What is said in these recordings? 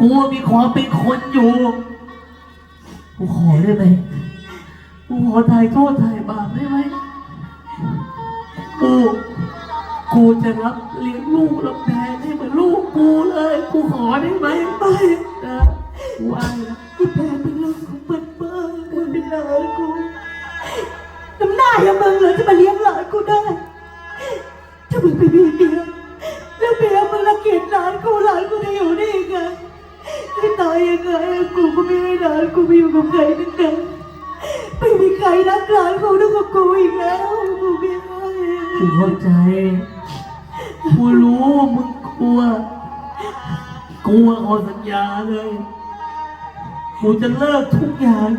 กูมีความเป็นคนอยู่กูขอได้ไหมกูขอถ่ายโทษถ่ายบาปได้ไหมกูกูจะรับเลี้ยงลูกรับแทนให้เหมือนลูกกูเลย กูขอได้ไหมไม่นะกูอายนะที่แพนเป็นลูกของเปิ้ลเปิ้ลมึงเป็นหลานกูน้ำหน้าอย่างมึงเลยจะมาเลี้ยงหลานกูได้ถ้ามึงไปมีเมีย ตายยังไงกูก็ไม่ให้หลานกูไปอยู่กับใครทั้งนั้นไม่มีใครรักหลานกูเท่ากับกูอีกแล้วกูไม่ให้กูเข้าใจกูรู้มึงกลัวกูขอสัญญาเลยกูจะเลิกทุกอย่าง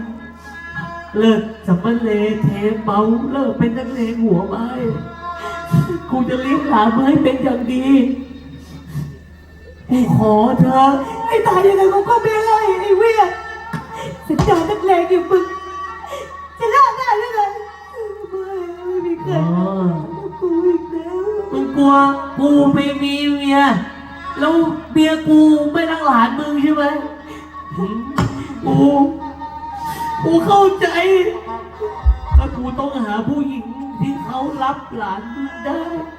เลิกสัมภเลเทเมาเลิกเป็นนักเลงหัวไม้กูจะเลี้ยงหลานมาให้เป็นอย่างดีกูขอเธอะไอ้ตายยังไงกูก็ไม่ให้ไอ้เวียสัญญานักเลงอย่างมึงจะเลิกได้หรือไงไม่ไม่มีใครรักกูอีกแล้วมึงกลัวกูไปมีเมียแล้วเมียกูไม่รักหลานมึงใช่ไหมหืมกูกูเข้าใจถ้ากูต้องหาผู้หญิงที่เขารับหลานมึงได้กู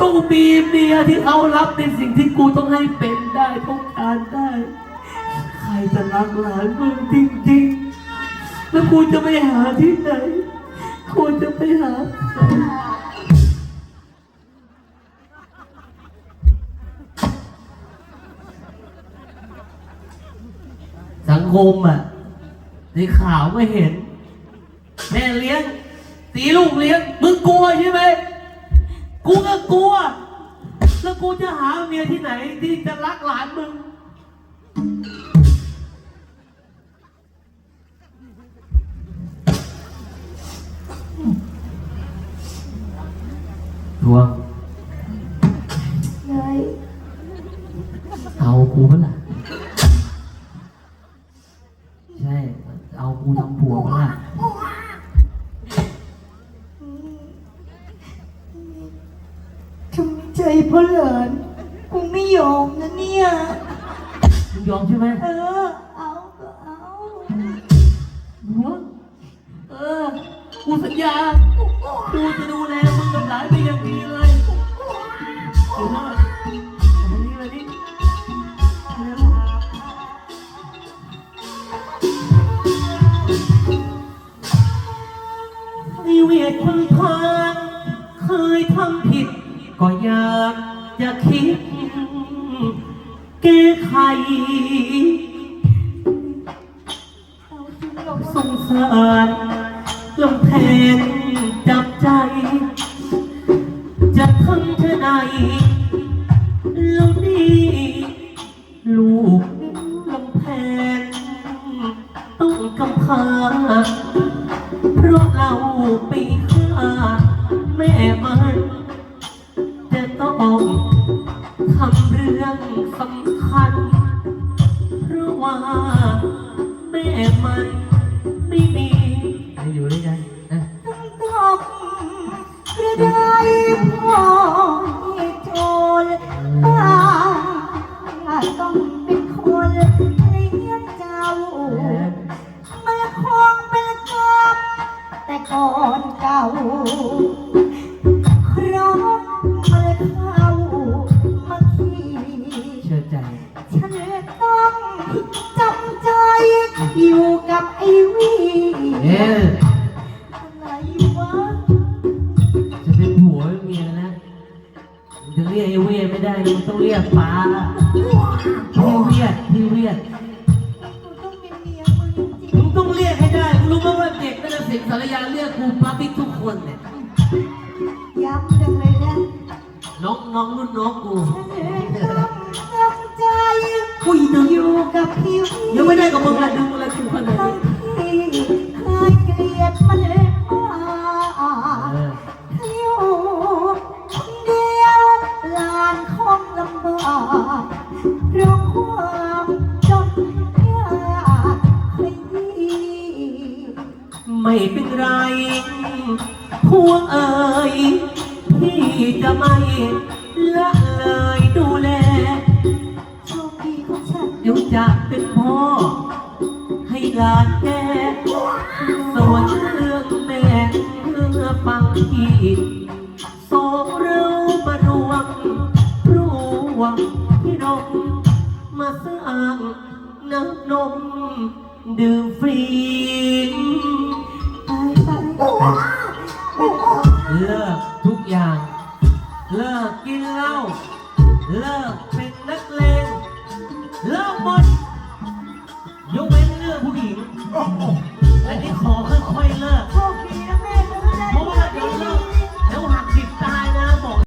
ต้องมีเมียที่เขารับในสิ่งที่กูต้องให้เป็นได้ต้องการได้ ใครจะรักหลานมึงจริงๆ แล้วกูจะไปหาที่ไหนกูจะไปหา สังคมอะในข่าวไม่เห็น แม่เลี้ยงตีลูกเลี้ยงมึงกลัวใช่ไหม กูก็กลัว แล้วกูจะหาเมียที่ไหนที่จะรักหลานมึง ทวงไงเอากูเปะล่ะ ใช่ เอากูทำผัวเปะล่ะท เนี่ย มึงยอมใช่ไหมเออ เอาก็เอาหัวเออ กูสัญญา กูจะดูแลมึงกับหลานเป็นอย่างดีเลยเดี๋ยวนะอันนี้เลยดิเร็วมีเวทคนทางเคยทำผิด ก็อยากจะคิด แก้ไขเอาจริงหรอกสงสารลำแพนจับใจ จะทำเท่าไหนแล้วนี่ลูกลำแพนต้องกำพร้าเพราะเราไปฆ่าแม่มัน ต้อยู่ด้วยกันนะต้งตบหรือได้พ่อโจรบ้าต้องเป็นคนเลี้ยงเจ้ามันคงเป็นกบแต่ก่อนเก่า อ๊ะอะไรวะจะเป็นผัวเป็นเมียนะมึงจะเรียกไอ้เวยไม่ได้นะมึงต้องเรียกป้าพี่เวียดพี่เวียดกูต้องเป็นเมียมึงจริมึงงต้องเรียกให้ได้มึงรู้ไหมว่าเด็กนักศึกษาสารยาเรียกกูป้าบิ๊กทุกคนเนี่ยๆย้ำจังเลยนะน้องน้องรุ่นน้องกูฉันต้องจำใจ กูอีดึงอยู่กับพี่วียังไม่ได้กับมึงละดึงอะไรกูขนาดทั้งนี้ที่ ไม่เป็นไร พวกเอ๋ยพี่จะไม่ละเลยดูแล โชคดีของฉัน เดี๋ยุจะเป็นพ่อ ให้หลานแกส่วนเรื่องแม่เพื่อฟังพี่สองเรามารวมรวมพี่น้องมาสร้างน้ำนมดื่มฟรี เลิกทุกอย่าง เลิกกินเหล้า เลิกเป็นนักเลง เลิกหมด ยกเว้นเรื่องผู้หญิง อันนี้ขอค่อยๆเลิก